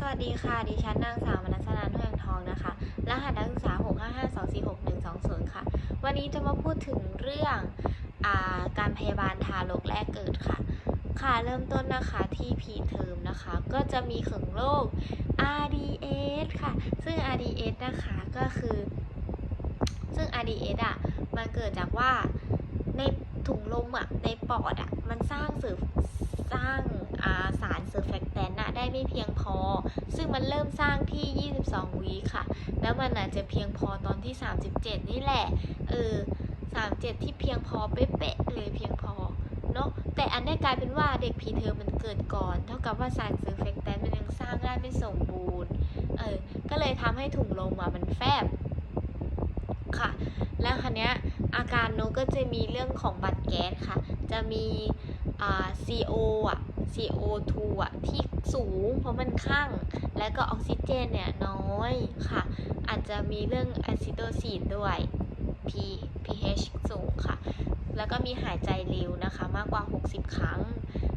สวัสดีค่ะ ดิฉันนางสาวมนัสนันท์แหวงทองนะคะ รหัสนักศึกษา 655246120 ค่ะ วันนี้จะมาพูดถึงเรื่องอาการพยาบาลทารกแรกเกิดค่ะ ค่ะ เริ่มต้นนะคะที่พีเทอมนะคะ ก็จะมีของโรค RDS ค่ะ ซึ่ง RDS นะคะก็คือ ซึ่ง RDS อะ มันเกิดจากว่าในถุงลมอะ ในปอดอะ มันสร้างสื่อสร้าง สารเซอร์แฟกแตนอะได้ไม่เพียงพอ ซึ่งมันเริ่มสร้างที่ 22 วีค่ะ แล้วมันอาจจะเพียงพอตอนที่ 37 นี่แหละ เออ 37 ที่เพียงพอเป๊ะๆเลยเพียงพอเนาะแต่อันนี้กลายเป็นว่าเด็กพีเทอมมันเกิดก่อน เท่ากับว่าสารเซอร์แฟกแตนมันยังสร้างได้ไม่สมบูรณ์ เออ ก็เลยทำให้ถุงลมอะมันแฟบค่ะ แล้วคันนี้อาการนกก็จะมีเรื่องของบัตรแก๊สค่ะ จะมีอ่า CO อะ CO2 อะที่สูงเพราะมันข้าง แล้วก็ออกซิเจนเนี่ยน้อยค่ะ อาจจะมีเรื่องอะซิโตซีนด้วย P pH สูงค่ะ แล้วก็มีหายใจเร็วนะคะ มากกว่า 60 ครั้ง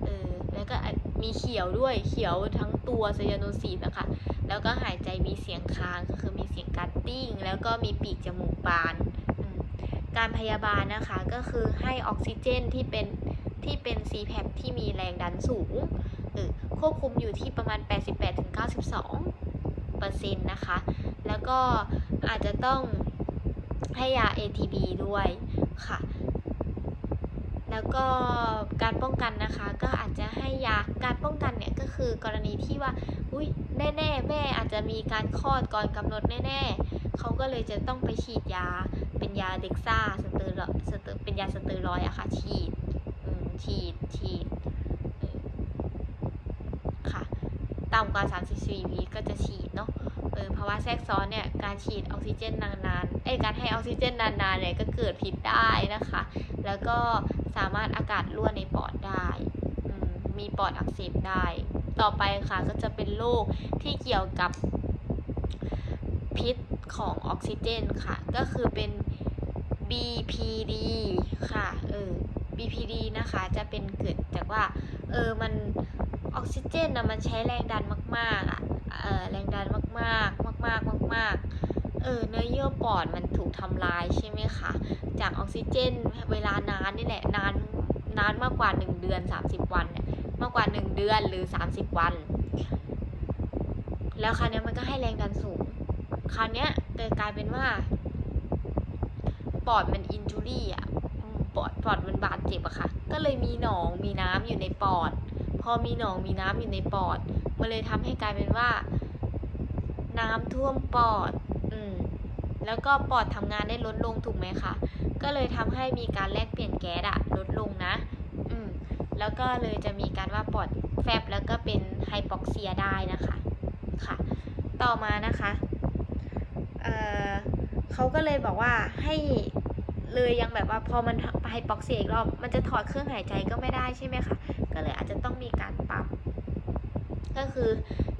เออแล้วก็มีเขียวด้วยเขียวทั้งตัวไซยาโนซีนนะคะ แล้วก็หายใจมีเสียงค้างก็คือมีเสียงการติ้ง แล้วก็มีปีกจมูกบาน การพยาบาลนะคะก็คือให้ออกซิเจนที่เป็น ที่เป็น CPAP ที่มีแรงดันสูงควบคุมอยู่ที่ประมาณ 88-92เปอร์เซ็นต์นะคะ แล้วก็อาจจะต้องให้ยา ATB ด้วยค่ะ แล้วก็การป้องกันนะคะก็อาจจะให้ยาการป้องกันเนี่ยก็คือกรณีที่ว่าอุ้ยแน่ๆแม่อาจจะมีการคลอดก่อนกำหนดแน่ๆเขาก็เลยจะต้องไปฉีดยาเป็นยาเด็กซ่าสเตอร์เตเป็นยาสเตอรอยอะค่ะฉีด ฉีดฉีดค่ะต่ำกว่า 34วีก็จะฉีดเนาะเออภาวะแทรกซ้อนเนี่ยการฉีดออกซิเจนนานๆเอ้การให้ออกซิเจนนานๆเนี่ยก็เกิดพิษได้นะคะ แล้วก็สามารถอากาศรั่วในปอดได้มีปอดอักเสบได้ ต่อไปค่ะก็จะเป็นโรคที่เกี่ยวกับพิษของออกซิเจนค่ะ ก็คือเป็น BPD ค่ะ เออ BPD นะคะ จะเป็นเกิดจากว่า เออ มันออกซิเจนนะมันใช้แรงดันมากๆอะเออแรงดันมากๆ มากๆมาก ๆ เออ เนื้อเยื่อปอดมันถูกทำลายใช่ไหมคะ จากออกซิเจนเวลานานนี่แหละ นาน นานมากกว่า 1 เดือน 30 วันเนี่ย มากกว่า 1 เดือนหรือ 30 วัน แล้วคราวนี้มันก็ให้แรงดันสูง คราวนี้เกิดกลายเป็นว่า ปอดมันอินจูรี่อะ ปอด ปอดมันบาดเจ็บอะค่ะ ก็เลยมีหนองมีน้ำอยู่ในปอด พอมีหนองมีน้ำอยู่ในปอด มันเลยทำให้กลายเป็นว่า น้ำท่วมปอด อืม แล้วก็ปอดทำงานได้ลดลงถูกไหมคะ ก็เลยทำให้มีการแลกเปลี่ยนแก๊สอะลดลงนะ อืม แล้วก็เลยจะมีการว่าปอดแฟบแล้วก็เป็นไฮปอกเซียได้นะคะ ค่ะ ต่อมานะคะ เอ่อเขาก็เลยบอกว่าให้เลยยังแบบว่าพอมัน ไฮปอกเซียอีกรอบ มันจะถอดเครื่องหายใจก็ไม่ได้ใช่ไหมคะ ก็เลยอาจจะต้องมีการปรับ ก็คือ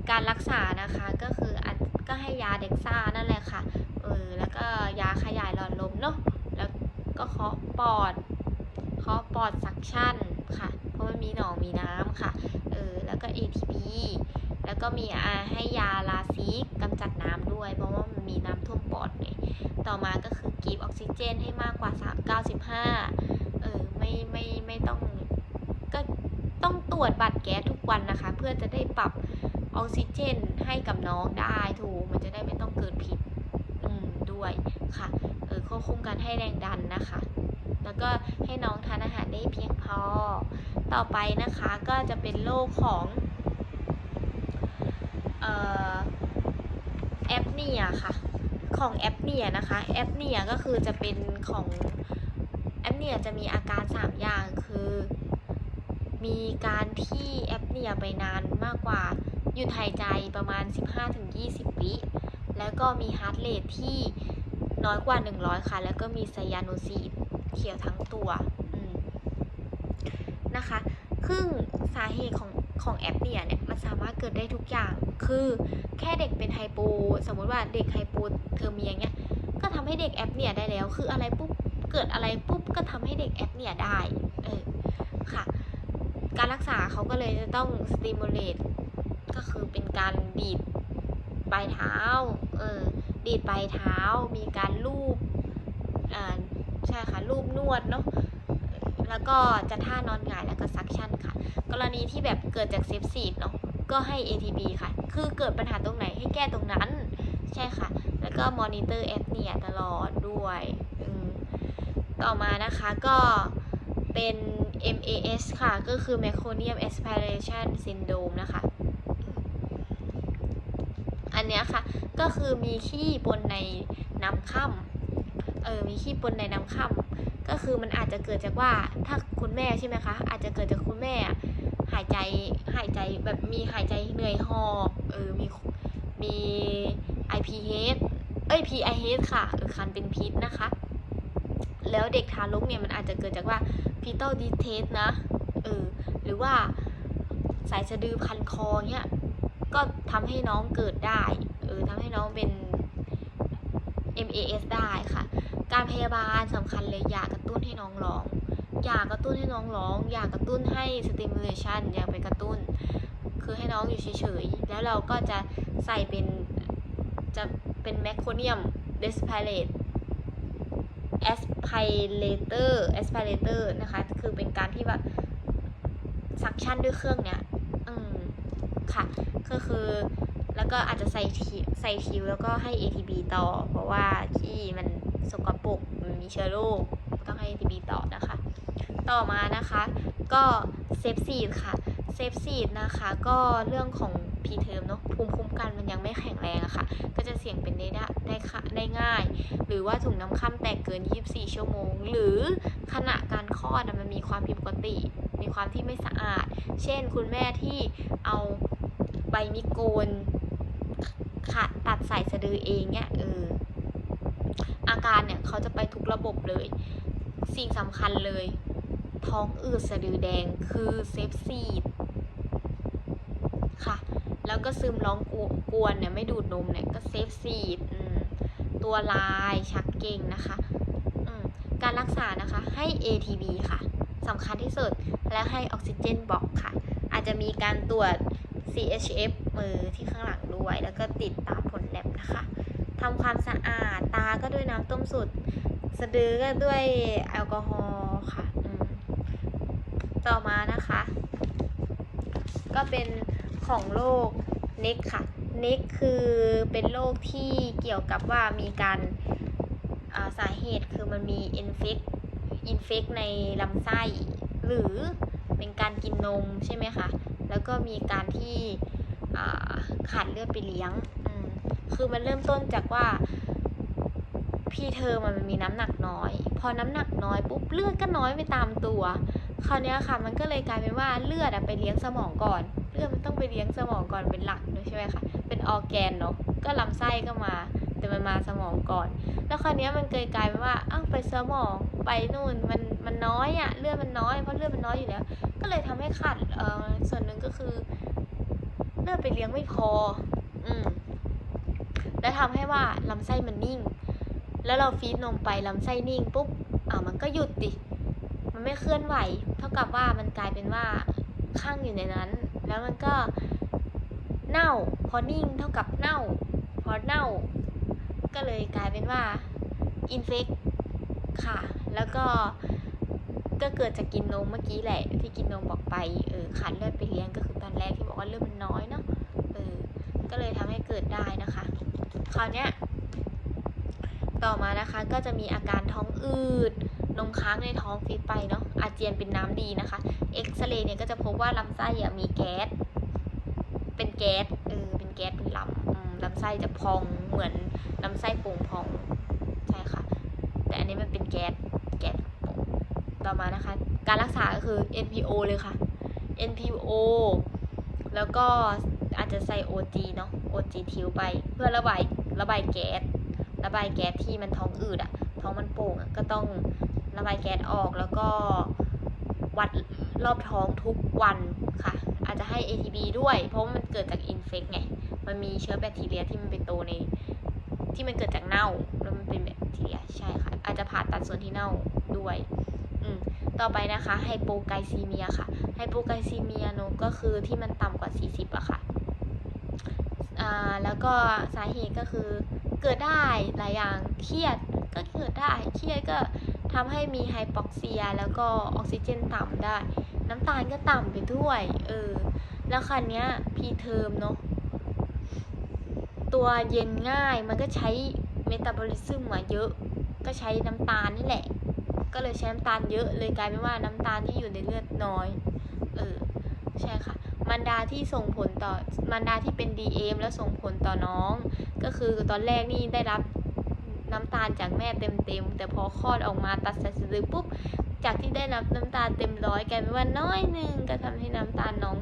การรักษานะคะ ก็คืออก็ให้ยาเด็กซ่านั่นแหละค่ะ เออ แล้วก็ยาขยายหลอดลมเนาะ แล้วก็เคาะปอด เคาะปอดซักชั่นค่ะ เพราะมันมีหนองมีน้ำค่ะ เออ แล้วก็ ATP แล้วก็มีอาให้ยาลาซิกกำจัดน้ำด้วย เพราะว่ามันมีน้ำท่วมปอดไง ต่อมาก็คือกีบออกซิเจนให้มากกว่า 3 95 เออไม่ไม่ไม่ต้องก็ต้องตรวจบัตรแก๊สทุกวันนะคะ เพื่อจะได้ปรับออกซิเจนให้กับน้องได้ถูกมันจะได้ไม่ต้องเกิดผิดอืมด้วยค่ะเออควบคุมการให้แรงดันนะคะ แล้วก็ให้น้องทานอาหารได้เพียงพอ ต่อไปนะคะก็จะเป็นโรคของเอ่อแอปเนียค่ะ ของแอปเนียนะคะแอปเนียก็คือจะเป็นของแอปเนียจะมีอาการ 3 อย่างคือ มีการที่แอปเนียไปนานมากกว่าหยุดหายใจประมาณ 15-20 วิแล้วก็มีฮาร์ทเรทที่น้อยกว่า 100 ค่ะ แล้วก็มีไซยาโนซีดเขียวทั้งตัวนะคะซึ่งสาเหตุของ ของแอปเนี่ยเนี่ยมันสามารถเกิดได้ทุกอย่าง คือแค่เด็กเป็นไฮโปสมมุติว่าเด็กไฮโปเทอร์เมียเงี้ยก็ทำให้เด็กแอปเนี่ยได้แล้ว คืออะไรปุ๊บเกิดอะไรปุ๊บก็ทำให้เด็กแอปเนี่ยได้เออค่ะ การรักษาเขาก็เลยจะต้องสติมูลเลตก็คือเป็นเป็นการดีดปลายเท้าเออดีดปลายเท้า มีการลูบอ่าใช่ค่ะลูบนวดเนาะ แล้วก็จะท่านอนหงายแล้วก็ซักชั่นค่ะ กรณีที่แบบเกิดจากเซฟซีดเนาะก็ให้ ATB ค่ะ คือเกิดปัญหาตรงไหนให้แก้ตรงนั้น ใช่ค่ะ แล้วก็มอนิเตอร์แอปเนี่ยตลอดด้วยต่อมานะคะก็เป็น MAS ค่ะ ก็คือ Meconium Aspiration Syndrome นะคะ อันเนี้ยค่ะ ก็คือมีขี้ปนในน้ำค่ำเออ มีขี้ปนในน้ำค่ำ ก็คือมันอาจจะเกิดจากว่าถ้าคุณแม่ใช่ไหมคะ อาจจะเกิดจากคุณแม่ หายใจหายใจแบบมีหายใจเหนื่อยหอบเออมีมี IPH เอ้ย PIH ค่ะเออคันเป็นพิษนะคะ แล้วเด็กทารกเนี่ยมันอาจจะเกิดจากว่า fetal distress นะเออหรือว่าสายสะดือพันคอเนี่ยก็ทำให้น้องเกิดได้เออทำให้น้องเป็น MAS ได้ค่ะ การพยาบาลสำคัญเลยอย่ากระตุ้นให้น้องร้อง อย่ากระตุ้นให้น้องร้อง อย่ากระตุ้นให้ stimulation อย่าไปกระตุ้น คือให้น้องอยู่เฉยๆ แล้วเราก็จะใส่เป็นจะเป็น meconium despirate aspirator aspirator นะคะ คือเป็นการที่แบบซักชั่นด้วยเครื่องเนี้ย อืม ค่ะ ก็คือ แล้วก็อาจจะใส่ทิใส่ทิวแล้วก็ให้ ATB ต่อ เพราะว่า กปรกมีเชื้อโรคต้องให้ ATB ต่อนะคะ ต่อมานะคะก็เซฟซีดค่ะเซฟซีดนะคะก็เรื่องของพีเทอมเนาะภูมิคุ้มกันมันยังไม่แข็งแรงอะค่ะ ก็จะเสี่ยงเป็นได้ได้ค่ะได้ง่าย หรือว่าถุงน้ำค่ำแตกเกิน 24 ชั่วโมง หรือขณะการคลอดมันมีความผิดปกติ มีความที่ไม่สะอาด เช่น คุณแม่ที่เอาใบมิโกนขาดตัดสายสะดือเองเนี่ยเออ อาการเนี่ยเขาจะไปทุกระบบเลย สิ่งสำคัญเลย ท้องอืดสะดือแดงคือเซฟซีดค่ะ แล้วก็ซึมร้องกวกวนเนี่ยไม่ดูดนมเนี่ยก็เซฟซีดตัวลายชักเก่งนะคะการรักษานะคะให้ ATB ค่ะสำคัญที่สุดและให้ออกซิเจนบล็อกค่ะ อาจจะมีการตรวจ CHF มือที่ข้างหลังด้วย แล้วก็ติดตามผลแลบนะคะ ทำความสะอาด ตาก็ด้วยน้ำต้มสุดสะดือก็ด้วยแอลกอฮอล์ค่ะต่อมานะคะ ก็เป็นของโรคเน็กค่ะเน็กคือเป็นโรคที่เกี่ยวกับว่ามีการาสาเหตุคือมันมีอินเฟกอินเฟกในลำไส้ หรือเป็นการกินนมใช่ไหมคะ แล้วก็มีการที่าขาดเลือดไปเลี้ยง คือมันเริ่มต้นจากว่า พี่เธอมันมีน้ำหนักน้อย พอน้ำหนักน้อยปุ๊บเลือดก็น้อยไปตามตัว คราวนี้ค่ะ มันก็เลยกลายเป็นว่าเลือดอะไปเลี้ยงสมองก่อน เลือดมันต้องไปเลี้ยงสมองก่อนเป็นหลักใช่ไหมคะเป็นออร์แกนเนาะก็ลำไส้ก็มา แต่มันมาสมองก่อน แล้วคราวนี้มันเกยกลายเป็นว่าอ้าวไปสมองไปนู่นมันมันน้อยอะเลือดมันน้อยเพราะเลือดมันน้อยอยู่แล้ว ก็เลยทำให้ขาดเอ่อส่วนหนึ่งก็คือ เลือดไปเลี้ยงไม่พอ อืม แล้วทำให้ว่าลำไส้มันนิ่ง แล้วเราฟีดนมไปลำไส้นิ่งปุ๊บอ่ามันก็หยุดดิ มันไม่เคลื่อนไหว เท่ากับว่ามันกลายเป็นว่าข้างอยู่ในนั้น แล้วมันก็เน่า พอนิ่งเท่ากับเน่า พอเน่า ก็เลยกลายเป็นว่าอินเฟกค่ะ แล้วก็ก็เกิดจากกินนมเมื่อกี้แหละ ที่กินนมบอกไปเออขาดเลือดไปเลี้ยงก็คือตอนแรกที่บอกว่าเลือดมันน้อยเนาะเออก็เลยทำให้เกิดได้นะคะ คราวเนี้ยต่อมานะคะก็จะมีอาการท้องอืดนมค้างในท้องฟีดไปเนาะอาเจียนเป็นน้ำดีนะคะเอ็กซเรย์เนี่ยก็จะพบว่าลำไส้อะมีแก๊สเป็นแก๊สเออเป็นแก๊สเป็นลำลำไส้จะพองเหมือนลำไส้โป่งพองใช่ค่ะ แต่อันนี้มันเป็นแก๊สแก๊สโป่งต่อมานะคะ การรักษาก็คือ NPO เลยค่ะ NPO แล้วก็ อาจจะใส่ OG เนาะ OG ทิวไป เพื่อระบายระบายแก๊สระบายแก๊สที่มันท้องอืดอะท้องมันโป่งอะก็ต้องระบายแก๊สออกแล้วก็วัดรอบท้องทุกวันค่ะ อาจจะให้ ATB ด้วย เพราะมันเกิดจากอินเฟกไง มันมีเชื้อแบคทีเรียที่มันไปโตใน ที่มันเกิดจากเน่าแล้วมันเป็นแบคทีเรียใช่ค่ะ อาจจะผ่าตัดส่วนที่เน่าด้วยอืมต่อไปนะคะไฮโปไกซีเมียค่ะไฮโปไกซีเมียเนอะก็คือที่มันต่ำกว่า 40อะค่ะ แล้วก็สาเหตุก็คือเกิดได้หลายอย่างเครียดก็เกิดได้เครียดก็ทำให้มีไฮปอกเซีย แล้วก็ออกซิเจนต่ำได้ น้ำตาลก็ต่ำไปด้วยเออแล้วคันเนี้ยพีเทอมเนาะตัวเย็นง่ายมันก็ใช้เมตาบอลิซึมมาเยอะ ก็ใช้น้ำตาลนี่แหละ ก็เลยใช้น้ำตาลเยอะเลยกลายเป็นว่าน้ำตาลที่อยู่ในเลือดน้อย เออ ใช่ค่ะ มันดาที่ส่งผลต่อมันดาที่เป็น DM แล้วส่งผลต่อน้อง ก็คือตอนแรกนี่ได้รับน้ำตาลจากแม่เต็มๆ แต่พอคลอดออกมาตัดสายสะดือปุ๊บ จากที่ได้รับน้ำตาลเต็มร้อยกลายเป็นว่าน้อยหนึ่งก็ทำให้น้ำตาลน้อง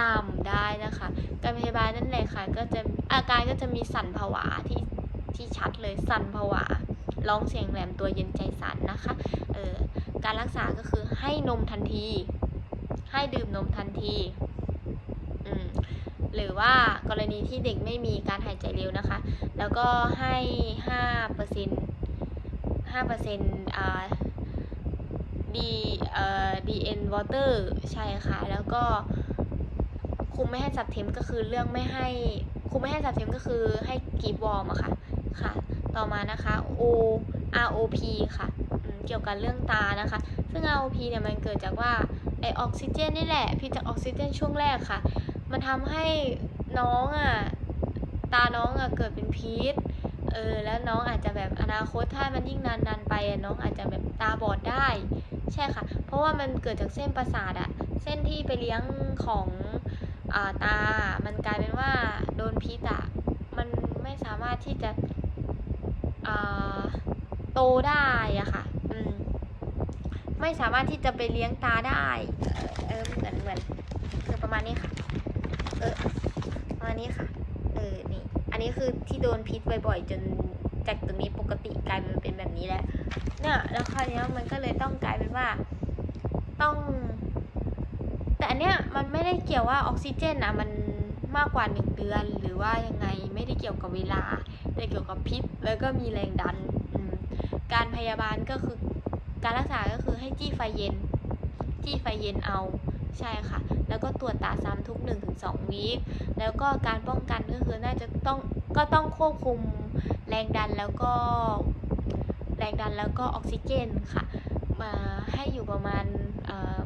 ต่ำได้นะคะ การพยาบาลนั่นแหละค่ะ ก็จะอาการก็จะมีสั่นผวาที่ที่ชัดเลยสั่นผวาร้องเสียงแหลมตัวเย็นใจสั่นนะคะ เออการรักษาก็คือให้นมทันที ให้ดื่มนมทันที หรือว่ากรณีที่เด็กไม่มีการหายใจเร็วนะคะ แล้วก็ให้ห้าเปอร์เซ็นห้าเปอร์เซ็นอ่าดีเอ่อดีเอ็นวอเตอร์ใช่ค่ะ แล้วก็คุมไม่ให้สับเทมก็คือเรื่องไม่ให้คุมไม่ให้สับเทมก็คือให้กรีบวอร์มอะค่ะค่ะ ต่อมานะคะ O ROP ค่ะเกี่ยวกับเรื่องตานะคะ ซึ่ง ROP เนี่ยมันเกิดจากว่าไอออกซิเจนนี่แหละ พิษจากออกซิเจนช่วงแรกค่ะ มันทำให้น้องอะตาน้องอะเกิดเป็นพิษเออแล้วน้องอาจจะแบบอนาคตถ้ามันยิ่งนานๆไปน้องอาจจะแบบตาบอดได้ ใช่ค่ะ เพราะว่ามันเกิดจากเส้นประสาทอะเส้นที่ไปเลี้ยงของอ่าตา มันกลายเป็นว่าโดนพิษอะมันไม่สามารถที่จะอ่าโตได้อะค่ะอืมไม่สามารถที่จะไปเลี้ยงตาได้ เออเหมือนเหมือนคือประมาณนี้ค่ะ เออประมาณนี้ค่ะ เออ นี่ อันนี้คือที่โดนพิษบ่อยๆ จนจากตรงนี้ปกติกลายเป็นเป็นแบบนี้แล้วเนี่ยแล้วคราวเนี้ยมันก็เลยต้องกลายเป็นว่า ต้อง แต่อันเนี้ยมันไม่ได้เกี่ยวว่าออกซิเจนอะมันมากกว่าหนึ่งเดือน หรือว่ายังไงไม่ได้เกี่ยวกับเวลา แต่เกี่ยวกับพิษ แล้วก็มีแรงดัน การพยาบาลก็คือการรักษาก็คือให้จี้ไฟเย็น จี้ไฟเย็นเอา ใช่ค่ะ แล้วก็ตรวจตาซ้ำทุก 1-2 วีค แล้วก็การป้องกันก็คือน่าจะต้องก็ต้องควบคุมแรงดันแล้วก็แรงดันแล้วก็ออกซิเจนค่ะ มาให้อยู่ประมาณ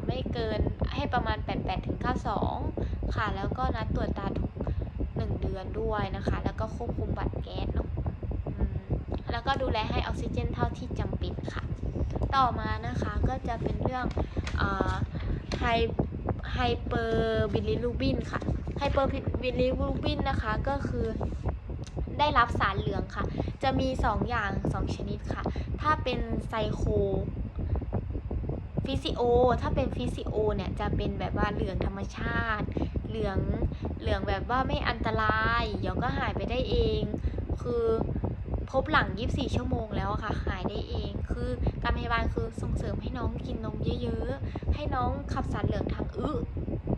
ไม่เกินให้ประมาณ 88ถึง92 ค่ะ แล้วก็นัดตรวจตาทุก 1 เดือนด้วยนะคะ แล้วก็ควบคุมบัตรแก๊สเนาะแล้วก็ดูแลให้ออกซิเจนเท่าที่จำเป็นค่ะ ต่อมานะคะก็จะเป็นเรื่องไฮ ไฮเปอร์บิลิรูบินค่ะไฮเปอร์บิลิรูบินนะคะก็คือได้รับสารเหลืองค่ะ จะมี 2 อย่าง 2 ชนิดค่ะ ถ้าเป็นไซโคฟิซิโอ ถ้าเป็นฟิซิโอเนี่ย จะเป็นแบบว่าเหลืองธรรมชาติ เหลืองเหลืองแบบว่าไม่อันตราย เดี๋ยวก็หายไปได้เอง คือ พบหลัง 24 ชั่วโมงแล้วค่ะ หายได้เอง คือการพยาบาลคือส่งเสริมให้น้องกินนมเยอะๆ ให้น้องขับสารเหลืองทางอึ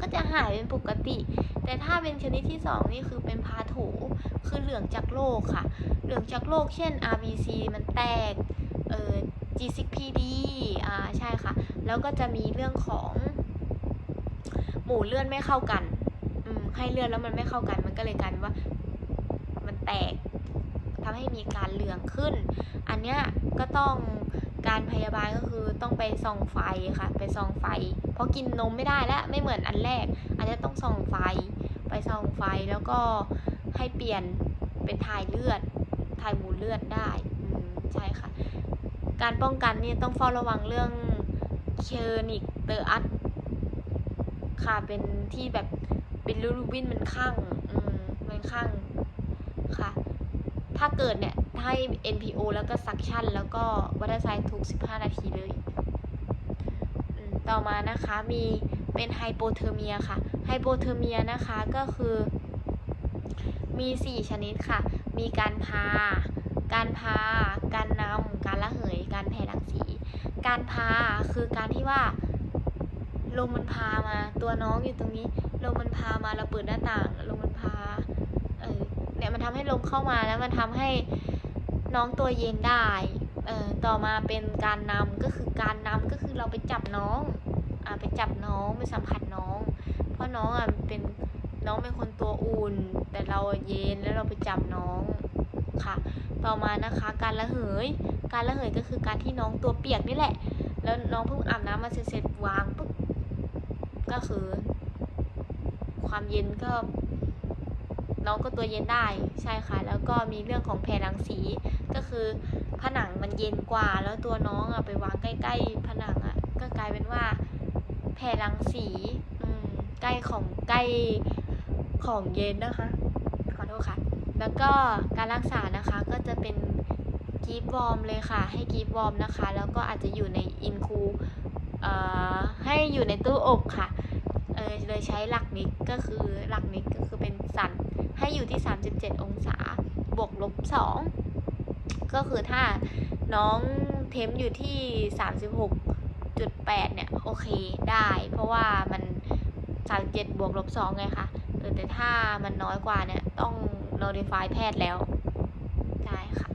ก็จะหายเป็นปกติ แต่ถ้าเป็นชนิดที่ 2 นี่คือเป็นพาโถคือเหลืองจากโรคค่ะ เหลืองจากโรคเช่น RBC มันแตก เอ่อ G6PD อ่า ใช่ค่ะ แล้วก็จะมีเรื่องของ หมู่เลือดไม่เข้ากัน อืม ให้เลือดแล้วมันไม่เข้ากัน มันก็เลยกลายเป็นว่า มันแตก ทำให้มีการเหลืองขึ้น อันเนี้ยก็ต้องการพยาบาลก็คือต้องไปส่องไฟค่ะ ไปส่องไฟ เพราะกินนมไม่ได้แล้วไม่เหมือนอันแรก อันนี้ต้องส่องไฟ ไปส่องไฟแล้วก็ให้เปลี่ยนเป็นถ่ายเลือด ถ่ายหมูเลือดได้ใช่ค่ะ การป้องกันนี่ต้องเฝ้าระวังเรื่องเคอร์นิกเตอร์อัตค่ะเป็นที่แบบเป็นลูรูบินมันข้างมมันข้าง ถ้าเกิดเนี่ยให้ NPO แล้วก็ซักชั่น แล้วก็วัตไซน์ทุก 15 นาทีเลย ต่อมานะคะมีเป็นไฮโปเทอร์เมียค่ะ ไฮโปเทอร์เมียนะคะก็คือมี 4 ชนิดค่ะ มีการพา การพา การนำ การละเหย การแผ่รังสี การพาคือการที่ว่าลมมันพามา ตัวน้องอยู่ตรงนี้ ลมมันพามา เราเปิดหน้าต่าง ลมมันพา เนี่ยมันทำให้ลมเข้ามาแล้วมันทำให้น้องตัวเย็นได้เอ่อต่อมาเป็นการนำก็คือการนำก็คือเราไปจับน้องอ่าไปจับน้องไปสัมผัสน้อง เพราะน้องอะเป็นน้องเป็นคนตัวอุ่น แต่เราเย็นแล้วเราไปจับน้องค่ะ ต่อมานะคะการระเหย การระเหยก็คือการที่น้องตัวเปียกนี่แหละ แล้วน้องเพิ่งอาบน้ำมาเสร็จๆวางปุ๊บก็คือ ความเย็นก็ น้องก็ตัวเย็นได้ใช่ค่ะ แล้วก็มีเรื่องของแผ่รังสีก็คือผนังมันเย็นกว่า แล้วตัวน้องอะไปวางใกล้ ๆ ผนังอะก็กลายเป็นว่า แผ่รังสีอืมใกล้ของใกล้ของเย็นนะคะขอโทษค่ะ แล้วก็การรักษานะคะก็จะเป็นกีบวอร์มเลยค่ะ ให้กีบวอร์มนะคะ แล้วก็อาจจะอยู่ในอินคูเอ่อให้อยู่ในตู้อบค่ะเออเลยใช้หลักนิกก็คือหลักนิกก็คือเป็นสัน ให้อยู่ที่ 37 องศา บวกลบ 2 ก็คือถ้าน้องเทมอยู่ที่ 36.8 เนี่ย โอเคได้ เพราะว่ามัน 37 บวกลบ 2 ไงคะเออแต่ถ้ามันน้อยกว่าเนี่ย ต้อง notify แพทย์แล้วได้ค่ะ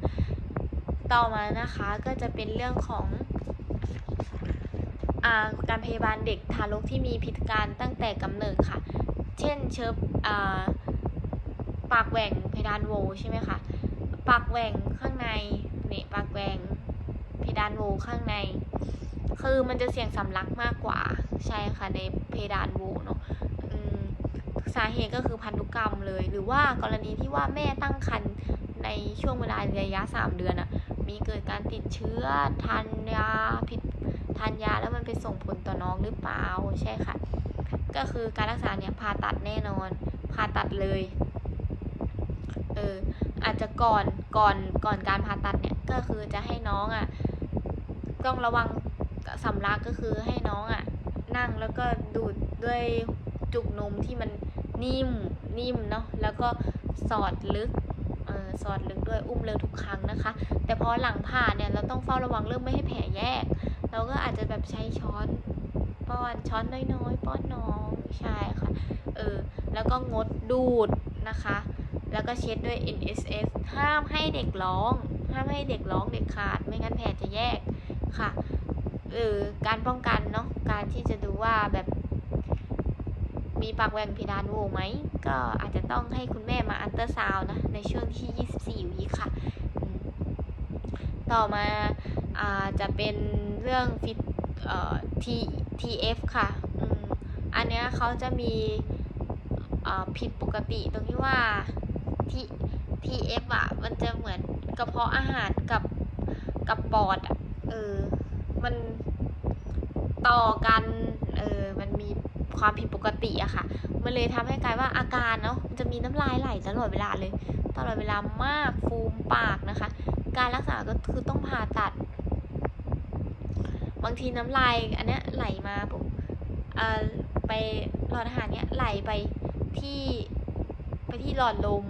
ต่อมานะคะก็จะเป็นเรื่องของอาการพยาบาลเด็กทารกที่มีพิการตั้งแต่กำเนิดค่ะ เช่นเชิบอ่า ปากแหว่งเพดานโวใช่ไหมคะ ปากแหว่งข้างในเนี่ยปากแหว่งเพดานโวข้างใน คือมันจะเสี่ยงสำลักมากกว่า ใช่ค่ะในเพดานโวเนาะอืมสาเหตุก็คือพันธุกรรมเลย หรือว่ากรณีที่ว่าแม่ตั้งครรภ์ในช่วงเวลาระยะ 3 เดือนอะมีเกิดการติดเชื้อทานยาผิดทานยาแล้วมันไปส่งผลต่อน้องหรือเปล่าใช่ค่ะ ก็คือการรักษาเนี่ยผ่าตัดแน่นอนผ่าตัดเลย เอออาจจะก่อนก่อนก่อนการผ่าตัดเนี่ยก็คือจะให้น้องอะ่ะต้องระวังสำลักก็คือให้น้องอะ่ะนั่งแล้วก็ดูดด้วยจุกนมที่มันนิ่มนิ่มเนาะแล้วก็สอดลึกเออสอดลึกด้วยอุ้มเร็วทุกครั้งนะคะ แต่พอหลังผ่าเนี่ยเราต้องเฝ้าระวังเรื่องไม่ให้แผลแยก เราก็อาจจะแบบใช้ช้อนป้อนช้อนน้อยๆ ป้อนน้องใช่ค่ะเออแล้วก็งดดูดนะคะ แล้วก็เช็ดด้วย NSS ห้ามให้เด็กร้อง ห้ามให้เด็กร้องเด็กขาด ไม่งั้นแผลจะแยกค่ะเออการป้องกันเนาะ การที่จะดูว่าแบบ มีปากแหว่งเพดานโหวไหม ก็อาจจะต้องให้คุณแม่มาอันเตอร์ซาวนะ ในช่วงที่ 24 วีคค่ะ ต่อมาอาจะเป็นเรื่องฟิตเอ่อ T TF ค่ะอ,อันเนี้ยเขาจะมีผิดปกติตรงที่ว่า T TF อะ มันจะเหมือนกระเพาะอาหารกับกับปอดอะ เออ มันต่อกัน เออ มันมีความผิดปกติอะค่ะ มันเลยทำให้กลายว่าอาการเนาะ มันจะมีน้ำลายไหลตลอดเวลาเลย ตลอดเวลามากฟูมปากนะคะ การรักษาก็คือต้องผ่าตัด บางทีน้ำลายอันเนี้ยไหลมาปุ๊บเอ่อไปหลอดอาหารเนี้ยไหลไปที่ไปที่หลอดลม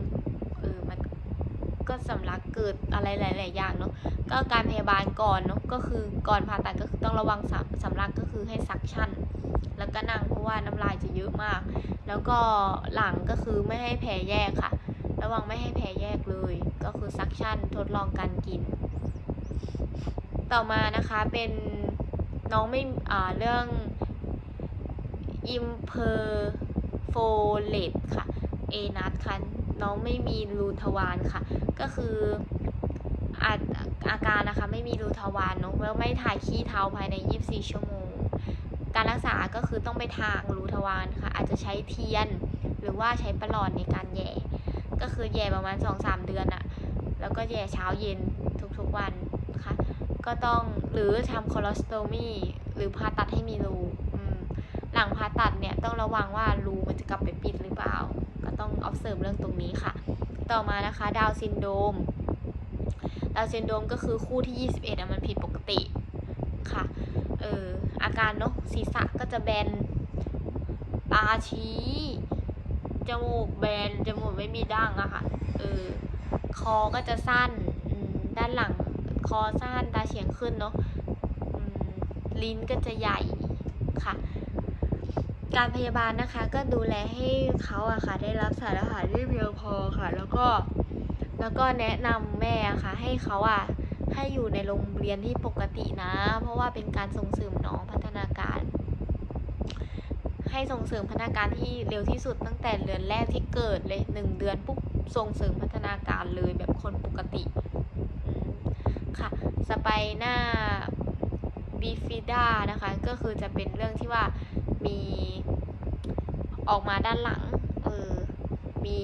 ก็สำลักเกิดอะไรหลาย ๆ อย่างเนาะก็การพยาบาลก่อนเนาะก็คือก่อนผ่าตัดก็คือต้องระวังสำสำลักก็คือให้ซักชั่น แล้วก็นั่งเพราะว่าน้ำลายจะเยอะมาก แล้วก็หลังก็คือไม่ให้แผลแยกค่ะ ระวังไม่ให้แผลแยกเลย ก็คือซักชั่นทดลองการกิน ต่อมานะคะเป็นน้องไม่อ่าเรื่อง imperfolate ค่ะ A นัดค่ะน้องไม่มีรูทวารค่ะ ก็คืออาอาการนะคะไม่มีรูทวารเนาะแล้วไม่ถ่ายขี้เท้าภายใน 24 ชั่วโมง การรักษาก็คือต้องไปทางรูทวารค่ะ อาจจะใช้เทียน หรือว่าใช้ประหลอดในการแย่ ก็คือแย่ประมาณ 2-3 เดือนอะแล้วก็แย่เช้าเย็นทุกๆวันค่ะก็ต้องหรือทำคอลอสโตมีหรือผ่าตัดให้มีรูหลังผ่าตัดเนี่ยต้องระวังว่ารูมันจะกลับไปปิดหรือเปล่า ก็ต้อง observe เรื่องตรงนี้ค่ะ ต่อมานะคะ ดาวซินโดม ดาวซินโดมก็คือคู่ที่ 21อะมันผิดปกติค่ะ เอออาการเนาะศีรษะก็จะแบน ตาชี้ จมูกแบน จมูกไม่มีดั้งอะค่ะ เออ คอก็จะสั้น ด้านหลัง คอสั้น ตาเฉียงขึ้นเนาะลิ้นก็จะใหญ่ การพยาบาลนะคะก็ดูแลให้เขาอะค่ะได้รับสารอาหารที่เพียงพอค่ะ แล้วก็แล้วก็แนะนำแม่อะค่ะ ให้เขาอะให้อยู่ในโรงเรียนที่ปกตินะ เพราะว่าเป็นการส่งเสริมน้องพัฒนาการ ให้ส่งเสริมพัฒนาการที่เร็วที่สุดตั้งแต่เดือนแรกที่เกิดเลยหนึ่งเดือนปุ๊บส่งเสริมพัฒนาการเลยแบบคนปกติค่ะสไปนาบิฟิด้านะคะก็คือจะเป็นเรื่องที่ว่า มีออกมาด้านหลัง เออ มี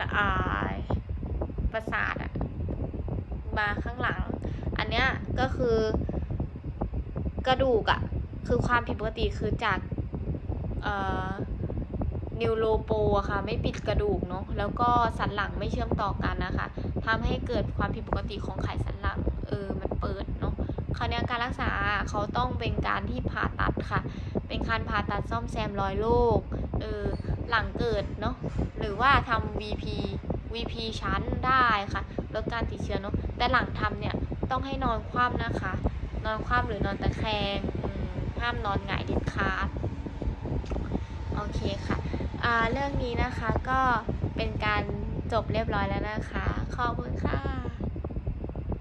ละอายประสาทอะมาข้างหลัง อันเนี้ยก็คือกระดูกอะคือความผิดปกติคือจากเอ่อนิวโรโปอะค่ะ ไม่ปิดกระดูกเนาะแล้วก็สันหลังไม่เชื่อมต่อกันนะคะทำให้เกิดความผิดปกติของไขสันหลัง เออ มันเปิด คราวนี้การรักษาเขาต้องเป็นการที่ผ่าตัดค่ะ เป็นการผ่าตัดซ่อมแซมรอยโรคเออหลังเกิดเนาะหรือว่าทำ VP VP ชั้นได้ค่ะลดการติดเชื้อเนาะแต่หลังทำเนี่ยต้องให้นอนคว่ำนะคะ นอนคว่ำหรือนอนตะแคงห้ามนอนหงายเด็ดขาดโอเคค่ะอ่าเรื่องนี้นะคะก็เป็นการจบเรียบร้อยแล้วนะคะ ขอบคุณค่ะ